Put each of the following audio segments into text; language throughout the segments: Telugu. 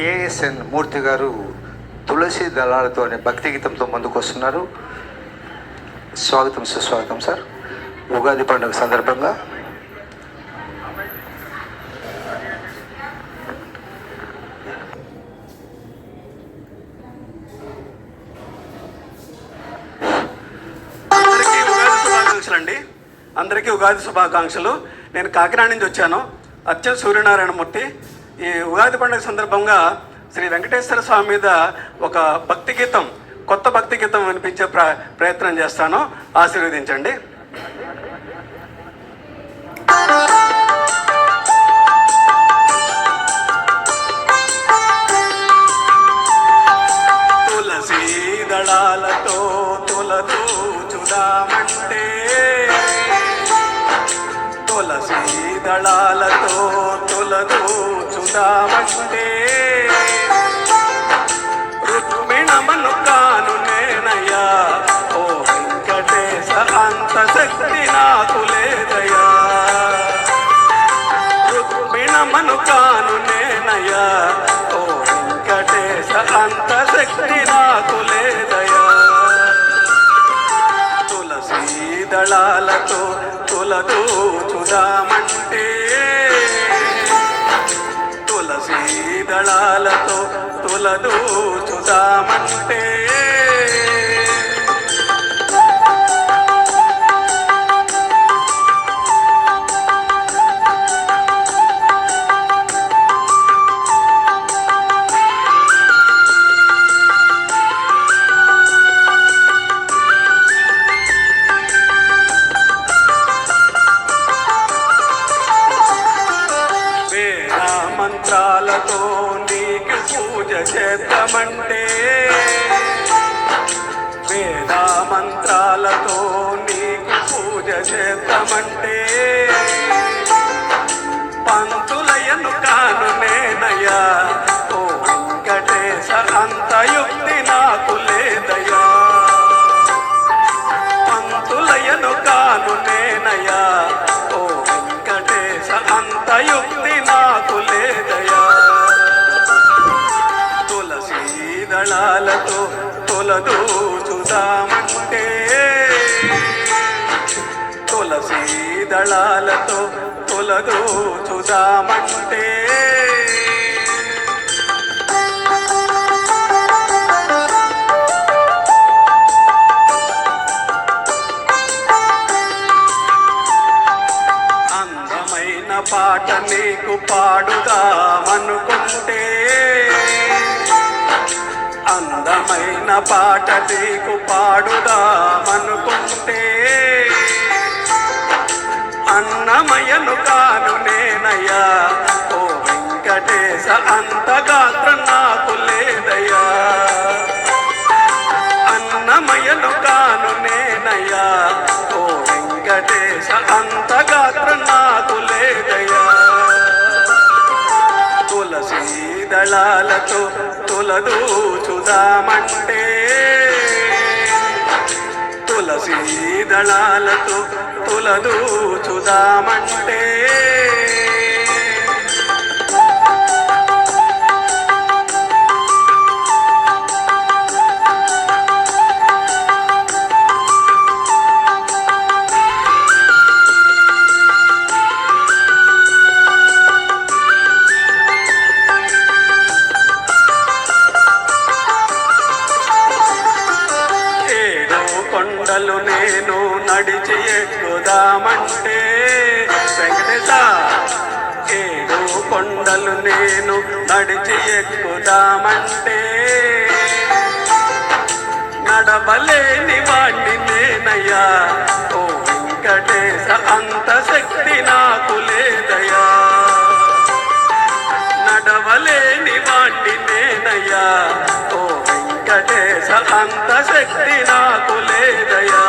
ఏఎస్ఎన్ మూర్తి గారు తులసి దళాలతో అనే భక్తి గీతంతో ముందుకు వస్తున్నారు. స్వాగతం సుస్వాగతం సార్. ఉగాది పండుగ సందర్భంగా. అందరికీ ఉగాది శుభాకాంక్షలు అండి. అందరికీ ఉగాది శుభాకాంక్షలు. నేను కాకినాడ నుంచి వచ్చాను. అత్య సూర్యనారాయణమూర్తి ఈ ఉగాది పండుగ సందర్భంగా శ్రీ వెంకటేశ్వర స్వామి మీద ఒక భక్తి గీతం కొత్త భక్తి గీతం వినిపించే ప్ర ప్రయత్నం చేస్తాను. ఆశీర్వదించండి. తులసీ దళాలతో తులతూ తులసి దళాలతో తులతూ చుదామంటే రుక్మిణమను కాను నేనయ్యా. ఓ వెంకటేశ అంత శక్తి నాకు లేదయ్యా. రుక్మిణమను కాను నేనయ్యా. ఓ వెంకటేశ అంత శక్తి నాకు లేదయ్యా. తులసీ దళాలతో తులదూ చుదామంటే దళాలతో తులదు పంటే పంతులయను కాను ఓ వెంకటేశ అంత యుక్తి నాకు లేదయ్యా. పంతులయను కాను నేనయ్యా ఓ వెంకటేశ అంత యుక్తి నాకు లేదయ్యా. తులసీ దళాలతో తొలదు తులసీ దళాలతో తొలదు అందమైన పాట నీకు పాడుదామనుకుంటే. అందమైన పాట నీకు పాడుదా అన్నమయను కాను నేనయ్యా. ఓ వెంకటేశ అంత గాత్రం నాకు లేదయ్యా అన్నమయను కాను నేనయ్యా. ఓ వెంకటేశ అంత గాత్రం నాకు లేదయ్యా తులసీ దళాలతో తులదూచుదామంటే తులసీ దళాలతో తులదు నడిచి ఎక్కుదామంటే వెంకటేశ ఏడు కొండలు నేను నడిచి ఎక్కుదామంటే నడవలేని వాణ్ణి నేనయ్యా. ఓ వెంకటేశ అంత శక్తి నాకు లేదయ్యా. నడవలేని వాణ్ణి నేనయ్యా. ఓ వెంకటేశ అంత శక్తి నాకు లేదయ్యా.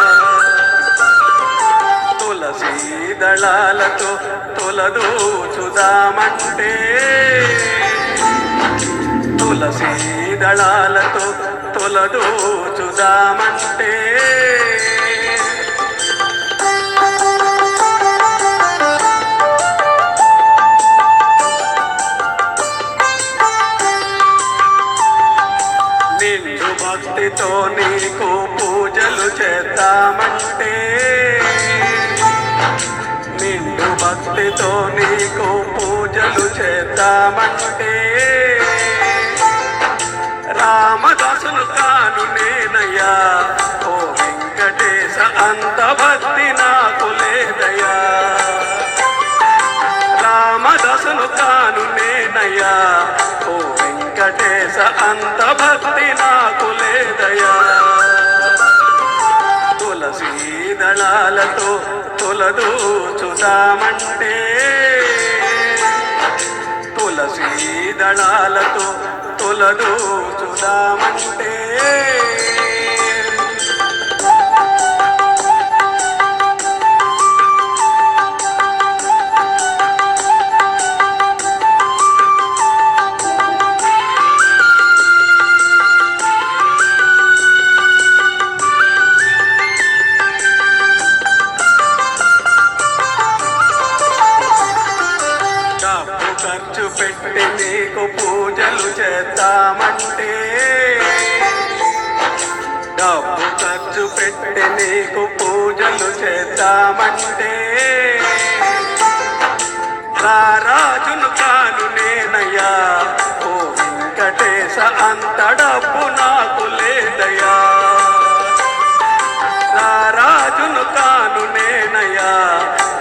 తులసీ తొలదోచుదామంటే. తొలదు చుదామంటే తులసీ దళాలతో తొలదు నిండు భక్తితో నీకు పూజలు చేద్దామంటే. రామదాసును కాను నేనయ్యా. ఓ వెంకటేశ అంత భక్తి నాకు లేదయ్యా. రామదాసును కాను నేనయ్యా. ఓ వెంకటేశ అంత భక్తి నాకు లేదయ్యా. సీదళాలతో దళాలతో తొలదూచుదామంటే. తులసీదళాలతో తొలదూచుదామంటే. పెట్టి నీకు పూజలు చేద్దామంటే డబ్బు ఖర్చు పెట్టి నీకు పూజలు చేద్దామంటే రారాజును కాను నేనయ్యా. ఓ వెంకటేశ అంత డబ్బు నాకు లేదయ్యా. రారాజును కాను నేనయ్యా.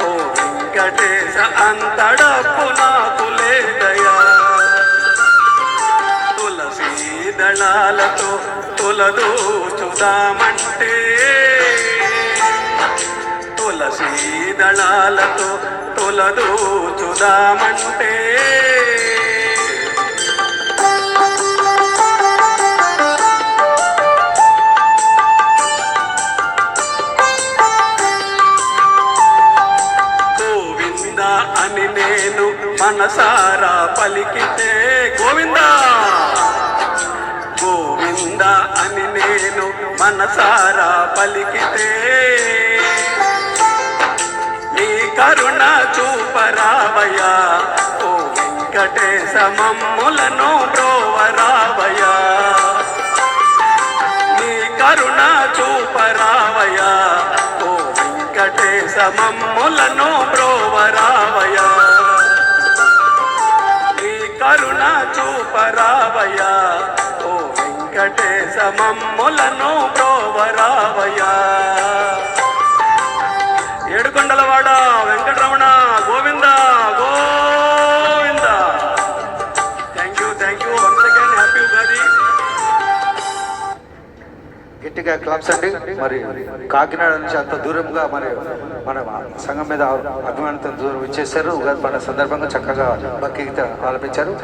ఓ వెంకటేశ అంత డబ్బు నాకు దళాలతో తులదూచుదామంటే తులసీ దళాలతో తులదూచుదామంటే గోవింద అని నేను మనసారా పలికితే గోవిందా! గోవింద అని నేను మనసారా పలికితే. నీ కరుణ చూపరావయా ఓ వెంకటేశ మమ్ములను బ్రోవరావయ్యా నీ కరుణ చూపరావయా ఓ వెంకటేశ మమ్ములను బ్రోవరావయ్యా నీ కరుణ చూపరావయా వెంకటేశ సమమ్ములను బ్రోవరావయ్యా ఏడుకొండలవాడ Venkataramana Govinda Govinda. Thank you thank you once again happy Ugadi గట్టిగా క్లబ్స్ అండి. మరి కాకినాడ నుంచి అంత దూరంగా మరి మన సంఘం మీద అభిమానంతో దూరం ఇచ్చేసారు ఉగాది పండుగ సందర్భంగా చక్కగా భక్తి ఆలపించారు.